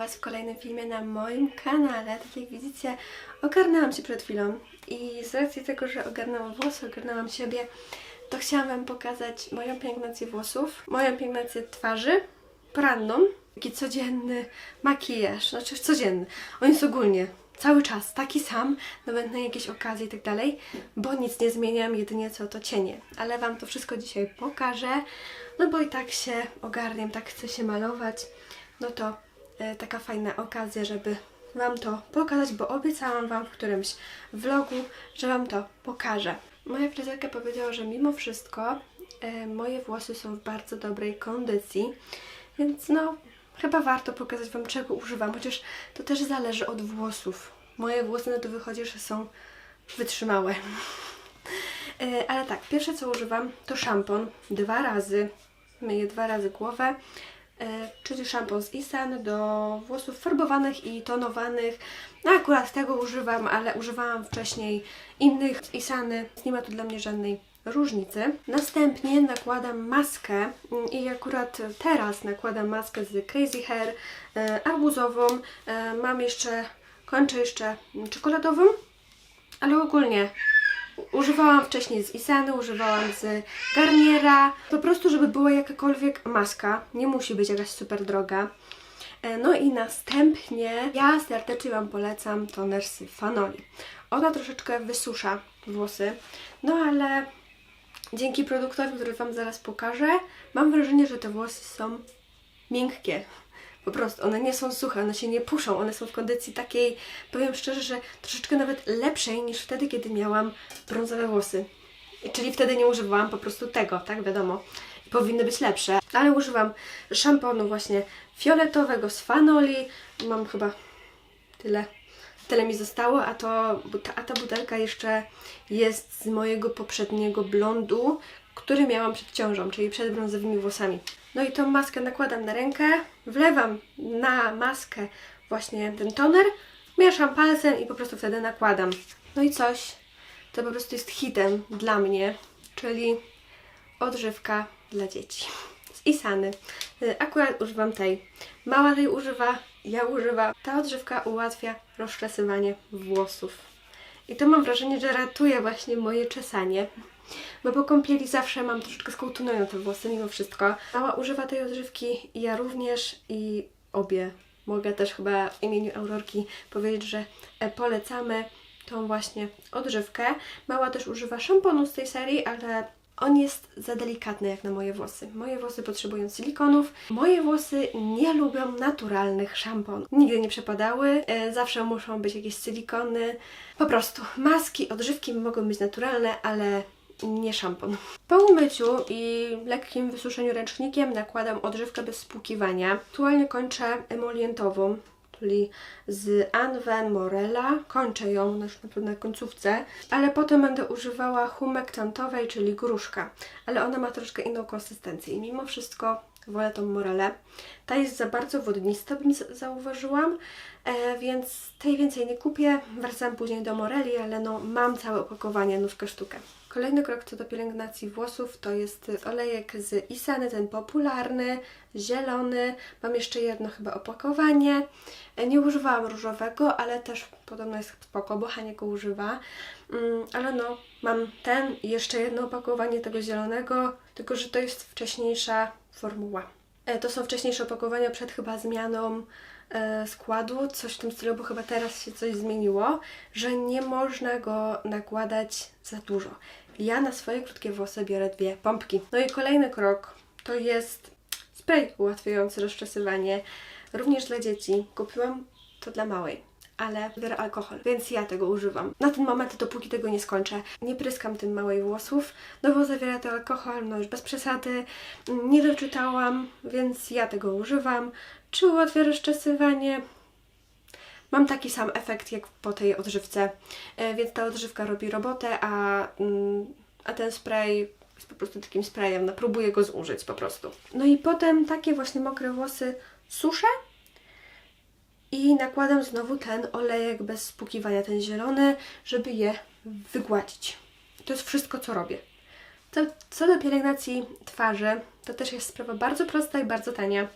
Was w kolejnym filmie na moim kanale. Tak jak widzicie, ogarnęłam się przed chwilą i z racji tego, że ogarnęłam włosy, ogarnęłam siebie, to chciałam Wam pokazać moją pielęgnację włosów, moją pielęgnację twarzy, poranną, taki codzienny makijaż, znaczy codzienny. On jest ogólnie cały czas taki sam, nawet na jakieś okazje i tak dalej, bo nic nie zmieniam, jedynie co to cienie. Ale Wam to wszystko dzisiaj pokażę, no bo i tak się ogarniam, tak chcę się malować, no to taka fajna okazja, żeby Wam to pokazać, bo obiecałam Wam w którymś vlogu, że Wam to pokażę. Moja fryzjerka powiedziała, że mimo wszystko e, moje włosy są w bardzo dobrej kondycji, więc no chyba warto pokazać Wam czego używam, chociaż to też zależy od włosów. Moje włosy na to wychodzi, że są wytrzymałe. E, Ale tak, pierwsze co używam to szampon dwa razy. Myję dwa razy głowę, czyli szampon z Isan do włosów farbowanych i tonowanych. No akurat tego używam, ale używałam wcześniej innych z Isany. Nie ma tu dla mnie żadnej różnicy. Następnie nakładam maskę mm, i akurat teraz nakładam maskę z Crazy Hair e, arbuzową. E, mam jeszcze, kończę jeszcze czekoladową, ale ogólnie Używałam wcześniej z Isany, używałam z Garniera. Po prostu, żeby była jakakolwiek maska. Nie musi być jakaś super droga. E, No i następnie ja serdecznie Wam polecam toner z Fanoli. Ona troszeczkę wysusza włosy, no ale dzięki produktowi, który Wam zaraz pokażę, mam wrażenie, że te włosy są miękkie. Po prostu one nie są suche, one się nie puszą, one są w kondycji takiej, powiem szczerze, że troszeczkę nawet lepszej niż wtedy, kiedy miałam brązowe włosy. Czyli wtedy nie używałam po prostu tego, tak wiadomo. Powinny być lepsze, ale używam szamponu właśnie fioletowego z Fanoli. Mam chyba tyle. Tyle mi zostało, a, to, a ta butelka jeszcze jest z mojego poprzedniego blondu, który miałam przed ciążą, czyli przed brązowymi włosami. No i tą maskę nakładam na rękę, wlewam na maskę właśnie ten toner, mieszam palcem i po prostu wtedy nakładam. No i coś, to po prostu jest hitem dla mnie, czyli odżywka dla dzieci. Z Isany. Y, Akurat używam tej. Mała tej używa, ja używam. Ta odżywka ułatwia rozczesywanie włosów. I to mam wrażenie, że ratuje właśnie moje czesanie. Bo po kąpieli zawsze mam troszeczkę skołtunują te włosy mimo wszystko. Mała używa tej odżywki, ja również i obie. Mogę też chyba w imieniu Aurorki powiedzieć, że e, polecamy tą właśnie odżywkę. Mała też używa szamponu z tej serii, ale on jest za delikatny jak na moje włosy. Moje włosy potrzebują silikonów. Moje włosy nie lubią naturalnych szamponów. Nigdy nie przepadały. E, zawsze muszą być jakieś silikony. Po prostu maski, odżywki mogą być naturalne, ale nie szampon. Po umyciu i lekkim wysuszeniu ręcznikiem nakładam odżywkę bez spłukiwania. Aktualnie kończę emolientową, czyli z Anwen Morella. Kończę ją na, na końcówce, ale potem będę używała humektantowej, czyli gruszka. Ale ona ma troszkę inną konsystencję i mimo wszystko wolę tą Morelę. Ta jest za bardzo wodnista, bym zauważyłam, e, więc tej więcej nie kupię. Wracam później do Moreli, ale no mam całe opakowanie, nówkę sztukę. Kolejny krok co do pielęgnacji włosów to jest olejek z Isany, ten popularny, zielony. Mam jeszcze jedno chyba opakowanie. E, Nie używałam różowego, ale też podobno jest spoko, bo Hania go używa. Mm, ale no, mam ten i jeszcze jedno opakowanie tego zielonego, tylko że to jest wcześniejsza formuła. E, To są wcześniejsze opakowania przed chyba zmianą e, składu, coś w tym stylu, bo chyba teraz się coś zmieniło, że nie można go nakładać za dużo. Ja na swoje krótkie włosy biorę dwie pompki. No i kolejny krok to jest spray ułatwiający rozczesywanie, również dla dzieci. Kupiłam to dla małej ale biorę alkohol, więc ja tego używam. Na ten moment, dopóki tego nie skończę, nie pryskam tym małej włosów, no bo zawiera to alkohol, no już bez przesady, nie doczytałam, więc ja tego używam. Czy ułatwia rozczesywanie? Mam taki sam efekt jak po tej odżywce, e, więc ta odżywka robi robotę, a, mm, a ten spray jest po prostu takim sprayem, no próbuję go zużyć po prostu. No i potem takie właśnie mokre włosy suszę i nakładam znowu ten olejek bez spłukiwania, ten zielony, żeby je wygładzić. To jest wszystko, co robię. Co, co do pielęgnacji twarzy, to też jest sprawa bardzo prosta i bardzo tania.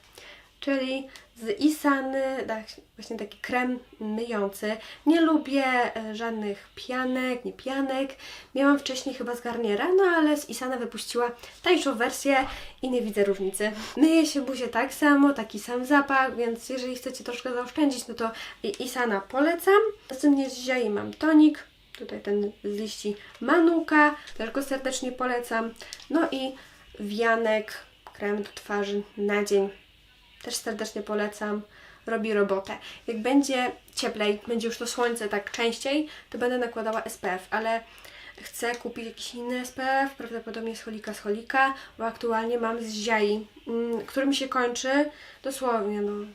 Czyli z Isany, tak, właśnie taki krem myjący. Nie lubię e, żadnych pianek, nie pianek. Miałam wcześniej chyba z Garniera, no ale z Isana wypuściła tańszą wersję i nie widzę różnicy. Myje się buzię tak samo, taki sam zapach, więc jeżeli chcecie troszkę zaoszczędzić, no to Isana polecam. Następnie Ziai mam tonik, tutaj ten z liści Manuka, też go serdecznie polecam. No i wianek, krem do twarzy na dzień, też serdecznie polecam. Robi robotę. Jak będzie cieplej, będzie już to słońce tak częściej, to będę nakładała SPF, ale chcę kupić jakiś inny SPF, prawdopodobnie z Holika z Holika, bo aktualnie mam z Ziai, mm, który mi się kończy dosłownie, no,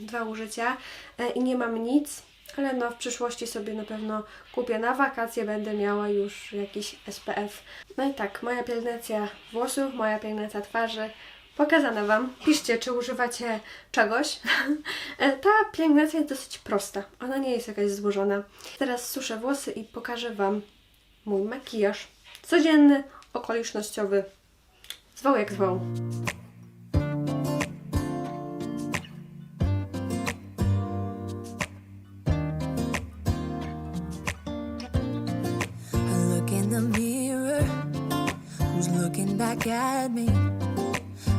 dwa użycia e, i nie mam nic, ale no w przyszłości sobie na pewno kupię na wakacje, będę miała już jakiś SPF. No i tak, moja pielęgnacja włosów, moja pielęgnacja twarzy pokazana Wam. Piszcie, czy używacie czegoś. E, Ta pielęgnacja jest dosyć prosta. Ona nie jest jakaś złożona. Teraz suszę włosy i pokażę Wam mój makijaż. Codzienny, okolicznościowy. Zwał jak zwał. At me?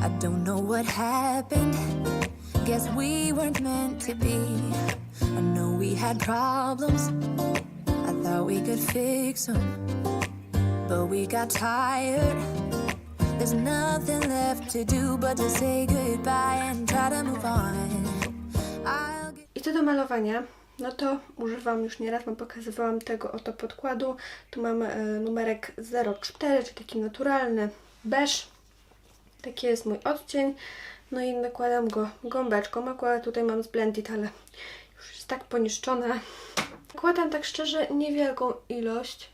I don't know what happened. Guess we weren't meant to be. I know we had problems. I thought we could fix them, but we got tired. There's nothing left to do but to say goodbye and try to move on. I'll get I co do malowania, no to używam już nieraz, Wam pokazywałam tego oto podkładu. Tu mam e, numerek 04, czyli taki naturalny beż. Taki jest mój odcień. No i nakładam go gąbeczką. Akurat tutaj mam Splendid, ale już jest tak poniszczona. Nakładam tak szczerze niewielką ilość.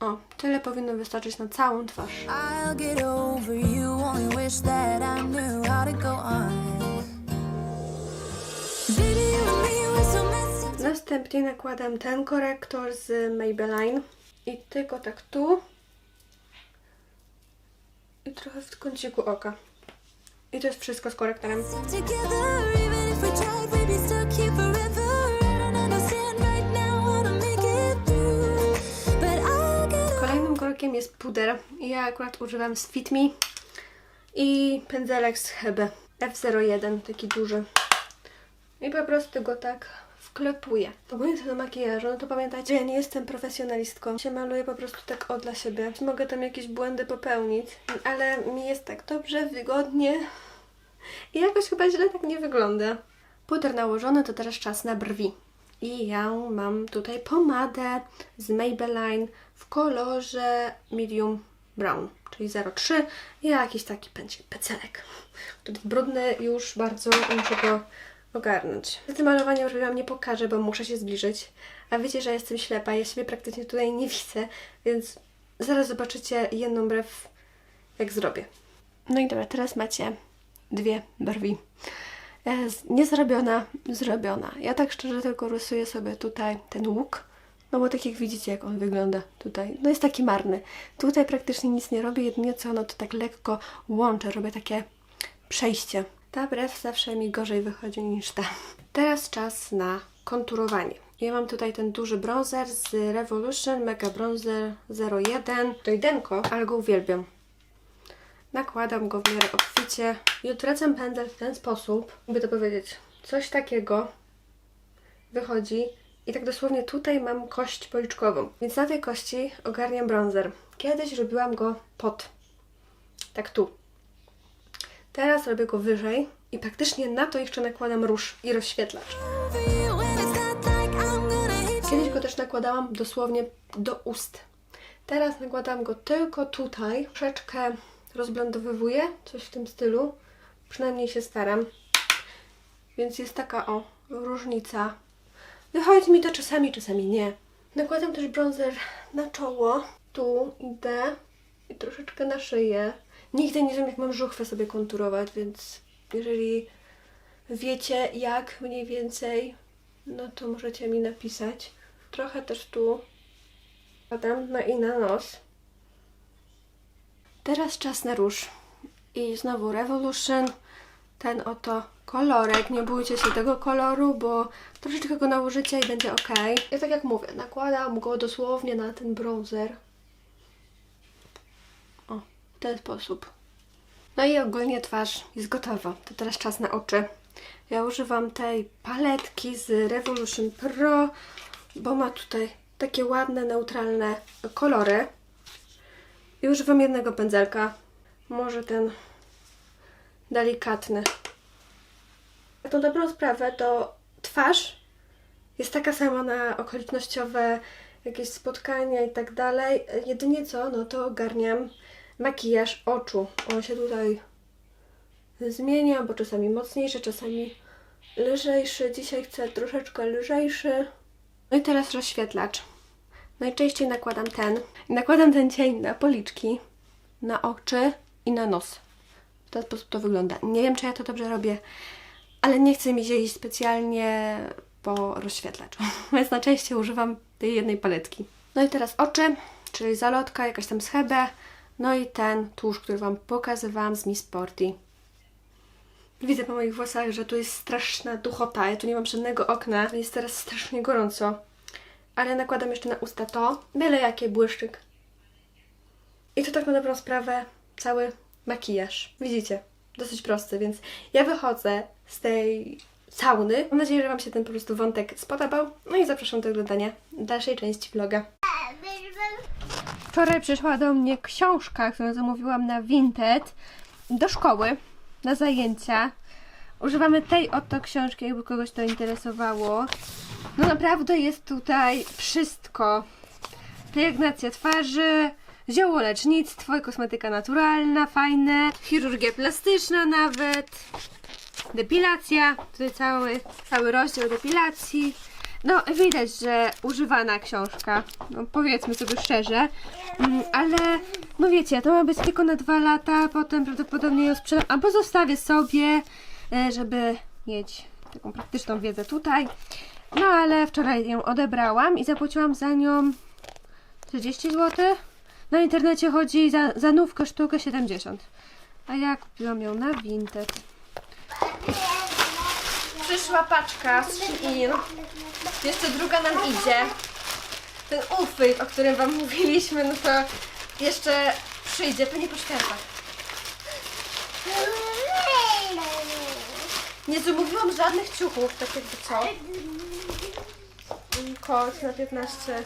O, tyle powinno wystarczyć na całą twarz. Następnie nakładam ten korektor z Maybelline i tylko tak tu i trochę w kąciku oka. I to jest wszystko z korektorem. Kolejnym kolorkiem jest puder. Ja akurat używam z Fit Me i pędzelek z Hebe F01, taki duży. I po prostu go tak wklepuję. Ogólnie co do makijażu, no to pamiętajcie, ja nie jestem profesjonalistką. Się maluję po prostu tak o dla siebie. Mogę tam jakieś błędy popełnić, ale mi jest tak dobrze, wygodnie i jakoś chyba źle tak nie wygląda. Puder nałożony, to teraz czas na brwi. I ja mam tutaj pomadę z Maybelline w kolorze medium brown, czyli 03 i jakiś taki będzie pecelek, który brudny już bardzo, muszę go ogarnąć. Z tym malowaniem nie pokażę, bo muszę się zbliżyć, a wiecie, że jestem ślepa, ja siebie praktycznie tutaj nie widzę, więc zaraz zobaczycie jedną brew, jak zrobię. No i dobra, teraz macie dwie brwi. E, z- Nie zrobiona, zrobiona. Ja tak szczerze tylko rysuję sobie tutaj ten łuk. No bo tak jak widzicie, jak on wygląda tutaj. No jest taki marny. Tutaj praktycznie nic nie robię, jedynie co, no to tak lekko łączę, robię takie przejście. Ta brew zawsze mi gorzej wychodzi niż ta. Teraz czas na konturowanie. Ja mam tutaj ten duży bronzer z Revolution Mega Bronzer 01. To jedenko, ale go uwielbiam. Nakładam go w miarę obficie i odwracam pędzel w ten sposób, by to powiedzieć. Coś takiego wychodzi i tak dosłownie tutaj mam kość policzkową. Więc na tej kości ogarniam bronzer. Kiedyś robiłam go pod. Tak tu. Teraz robię go wyżej i praktycznie na to jeszcze nakładam róż i rozświetlacz. Kiedyś go też nakładałam dosłownie do ust. Teraz nakładam go tylko tutaj. Troszeczkę rozblendowywuję, coś w tym stylu. Przynajmniej się staram. Więc jest taka o różnica. Wychodzi mi to czasami, czasami nie. Nakładam też bronzer na czoło. Tu idę i troszeczkę na szyję. Nigdy nie wiem, jak mam żuchwę sobie konturować, więc jeżeli wiecie, jak mniej więcej, no to możecie mi napisać. Trochę też tu badam, no i na nos. Teraz czas na róż. I znowu Revolution ten oto kolorek. Nie bójcie się tego koloru, bo troszeczkę go nałożycie i będzie ok. Ja tak jak mówię, nakładam go dosłownie na ten bronzer. W ten sposób. No i ogólnie twarz jest gotowa. To teraz czas na oczy. Ja używam tej paletki z Revolution Pro, bo ma tutaj takie ładne, neutralne kolory. I używam jednego pędzelka. Może ten delikatny. Na tą dobrą sprawę to twarz jest taka sama na okolicznościowe jakieś spotkania i tak dalej. Jedynie co, no to ogarniam makijaż oczu. On się tutaj zmienia, bo czasami mocniejszy, czasami lżejszy. Dzisiaj chcę troszeczkę lżejszy. No i teraz rozświetlacz. Najczęściej nakładam ten. Nakładam ten cień na policzki, na oczy i na nos. W ten sposób to wygląda. Nie wiem, czy ja to dobrze robię, ale nie chcę mi się specjalnie po rozświetlacz. Więc najczęściej używam tej jednej paletki. No i teraz oczy, czyli zalotka, jakaś tam schebę. No i ten tłuszcz, który Wam pokazywałam z Miss Sporty. Widzę po moich włosach, że tu jest straszna duchota. Ja tu nie mam żadnego okna. Jest teraz strasznie gorąco. Ale nakładam jeszcze na usta to. Byle jakie błyszczyk. I to tak na dobrą sprawę cały makijaż. Widzicie? Dosyć prosty, więc ja wychodzę z tej sauny. Mam nadzieję, że Wam się ten po prostu wątek spodobał. No i zapraszam do oglądania dalszej części vloga. Wczoraj przyszła do mnie książka, którą zamówiłam na Vinted do szkoły, na zajęcia. Używamy tej oto książki, jakby kogoś to interesowało. No naprawdę jest tutaj wszystko. Pielęgnacja twarzy, ziołolecznictwo i kosmetyka naturalna, fajne, chirurgia plastyczna nawet, depilacja, tutaj cały, cały rozdział depilacji. No, widać, że używana książka, no, powiedzmy sobie szczerze, Mm, ale no wiecie, to ma być tylko na dwa lata, potem prawdopodobnie ją sprzedam, albo zostawię sobie, e, żeby mieć taką praktyczną wiedzę tutaj. No, ale wczoraj ją odebrałam i zapłaciłam za nią 30 zł. Na internecie chodzi za, za nówkę sztukę 70. A ja kupiłam ją na Vinted. Przyszła paczka z Shein. Jeszcze druga nam idzie. Ten ufyt, o którym Wam mówiliśmy, no to jeszcze przyjdzie, pewnie po świętach. Nie zamówiłam żadnych ciuchów, tak jakby co. Kod na 15%.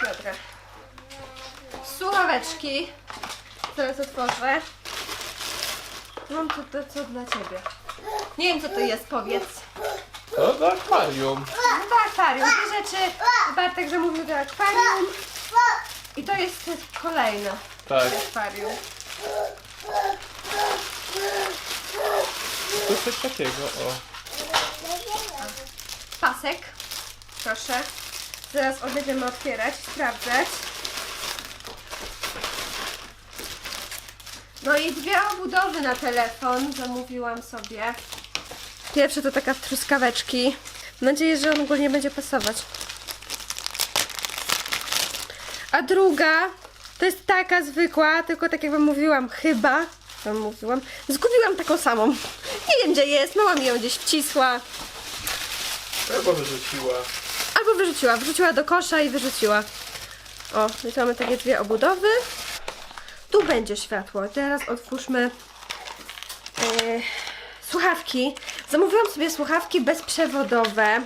Dobra. Słuchaweczki. Teraz otworzę. Mam tutaj co dla Ciebie. Nie wiem co to jest, powiedz. To do akwarium. No do akwarium. Te rzeczy Bartek zamówił do akwarium. I to jest kolejne Tak. akwarium. To coś takiego, o. Pasek. Proszę. Zaraz będziemy otwierać, sprawdzać. No i dwie obudowy na telefon zamówiłam sobie. Pierwsze to taka truskaweczki. Mam nadzieję, że on ogólnie będzie pasować. A druga to jest taka zwykła, tylko tak jak wam mówiłam, chyba wam mówiłam, zgubiłam taką samą. Nie wiem gdzie jest, mama mi ją gdzieś wcisła. Albo wyrzuciła. Albo wyrzuciła, wrzuciła do kosza i wyrzuciła. O, więc mamy takie dwie obudowy. Tu będzie światło. Teraz otwórzmy e, słuchawki. Zamówiłam sobie słuchawki bezprzewodowe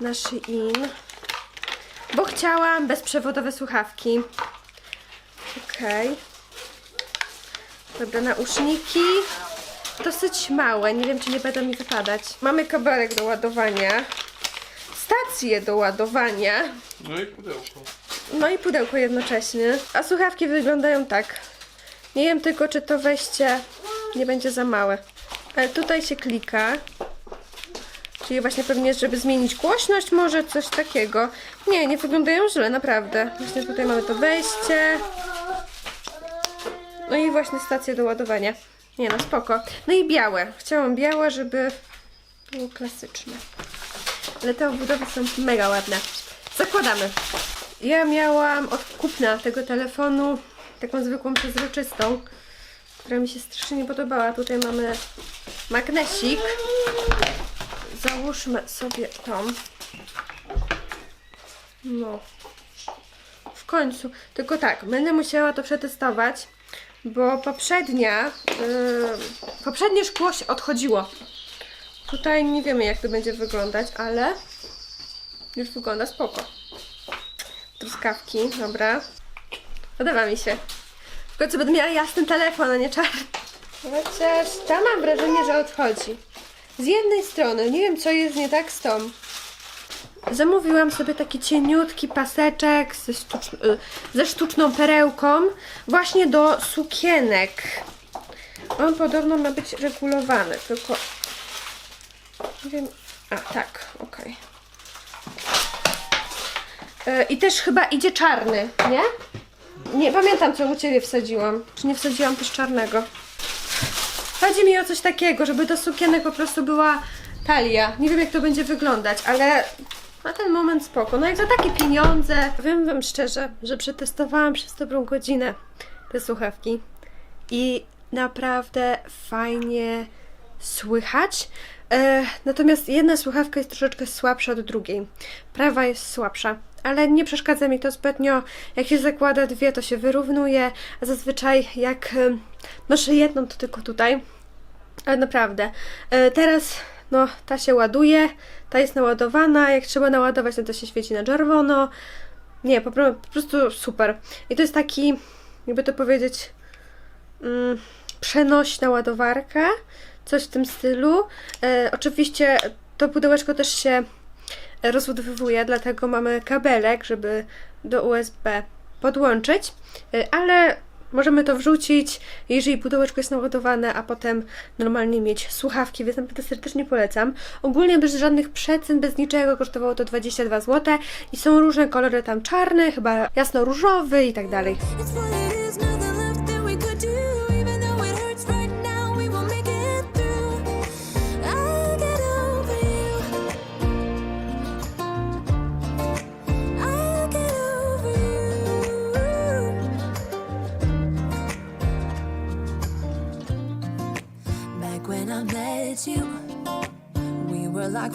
na Shein, bo chciałam bezprzewodowe słuchawki. Okej. Dobra, nauszniki. Dosyć małe, nie wiem czy nie będą mi wypadać. Mamy kabelek do ładowania stację do ładowania. No i pudełko. No i pudełko jednocześnie. A słuchawki wyglądają tak. Nie wiem tylko, czy to wejście nie będzie za małe. Ale tutaj się klika. Czyli właśnie pewnie, żeby zmienić głośność, może coś takiego. Nie, nie wyglądają źle, naprawdę. Właśnie tutaj mamy to wejście. No i właśnie stację do ładowania. Nie no, spoko. No i białe. Chciałam białe, żeby było klasyczne. Ale te obudowy są mega ładne. Zakładamy. Ja miałam od kupna tego telefonu taką zwykłą przezroczystą, która mi się strasznie nie podobała. Tutaj mamy magnesik. Załóżmy sobie tą. No. W końcu. Tylko tak, będę musiała to przetestować, bo poprzednia, yy, poprzednie szkło się odchodziło. Tutaj nie wiemy jak to będzie wyglądać, ale już wygląda spoko. Truskawki, dobra. Podoba mi się. W końcu będę miała jasny telefon, a nie czarny. Chociaż tam mam wrażenie, że odchodzi. Z jednej strony, nie wiem co jest nie tak z tą. Zamówiłam sobie taki cieniutki paseczek ze, sztucz... y, ze sztuczną perełką właśnie do sukienek. On podobno ma być regulowany, tylko nie wiem. A, tak, okej. Y, I też chyba idzie czarny, nie? Nie pamiętam, co u ciebie wsadziłam. Czy nie wsadziłam też czarnego? Chodzi mi o coś takiego, żeby do sukienek po prostu była talia. Nie wiem, jak to będzie wyglądać, ale na ten moment spoko. No jak za takie pieniądze. Powiem wam szczerze, że przetestowałam przez dobrą godzinę te słuchawki i naprawdę fajnie słychać. E, natomiast jedna słuchawka jest troszeczkę słabsza od drugiej. Prawa jest słabsza, ale nie przeszkadza mi to zbytnio. Jak się zakłada dwie, to się wyrównuje, a zazwyczaj jak e, noszę jedną, to tylko tutaj. Ale naprawdę. E, teraz no, ta się ładuje, ta jest naładowana. Jak trzeba naładować, no to się świeci na czerwono. Nie, po, pro- po prostu super. I to jest taki, jakby to powiedzieć, mm, przenośna ładowarka, coś w tym stylu. E, oczywiście to pudełeczko też się rozładowywuje, dlatego mamy kabelek, żeby do USB podłączyć, e, ale możemy to wrzucić, jeżeli pudełeczko jest naładowane, a potem normalnie mieć słuchawki, więc naprawdę serdecznie polecam. Ogólnie bez żadnych przecen, bez niczego kosztowało to 22 zł i są różne kolory, tam czarny, chyba jasno-różowy i tak dalej.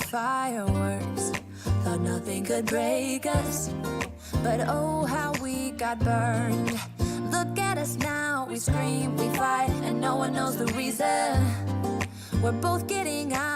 Fireworks. Thought nothing could break us. But oh, how we got burned. Look at us now, we scream, we fight, and no one knows the reason. We're both getting out.